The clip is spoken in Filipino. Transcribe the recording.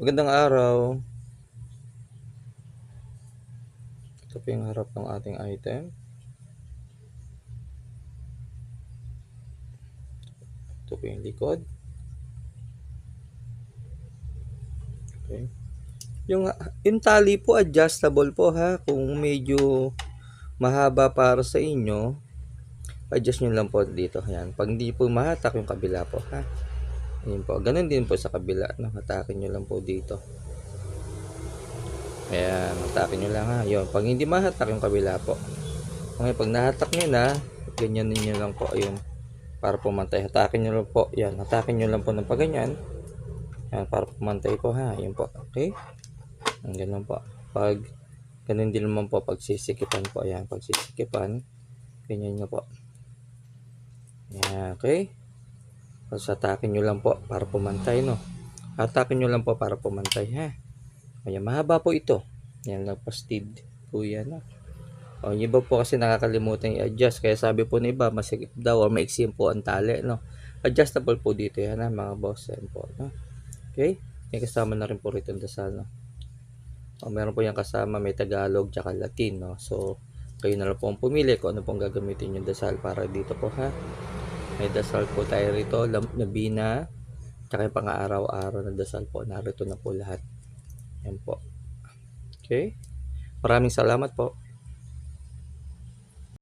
Magandang araw. Ito po yung harap ng ating item. Ito po yung likod. Okay. Yung, yung tali po adjustable po ha. Kung medyo mahaba para sa inyo, adjust nyo lang po dito. Ayan. Pag hindi po mahatak yung kabila po ha. Ayan po. Ganun din po sa kabila. No? Hatakin nyo lang po dito. Ayan. Hatakin nyo lang ha. Yun. Pag hindi mahatak yung kabila po. Okay. Pag nahatak nyo na, ganyan ninyo lang po. Ayun. Para pumantay. Hatakin nyo lang po. Yan. Hatakin nyo lang po ng paganyan. Yan. Para pumantay po ha. Ayan po. Okay. Ganun po. Pag ganun din naman po pag sisikipan po. Ayan. Pag sisikipan, ganyan nyo po. Ayan. Okay. Tapos atakin nyo lang po para pumantay, no? Atakin nyo lang po para pumantay, ha? Ayan, mahaba po ito. Yan, nagpastid po yan, no? O, yung iba po kasi nakakalimutan i-adjust. Kaya sabi po ng iba, masikip daw or maiksim po ang tali, no? Adjustable po dito yan, ha, mga boss. Yan po, no? Okay? May kasama na rin po rito ang dasal, no? O, meron po yung kasama, may Tagalog, tsaka Latin, no? So, kayo na lang po ang pumili kung ano pong gagamitin yung dasal para dito po, ha? May dasal po tayo rito, nabina, tsaka yung pang-araw-araw na dasal po. Narito na po lahat. Yan po. Okay? Maraming salamat po.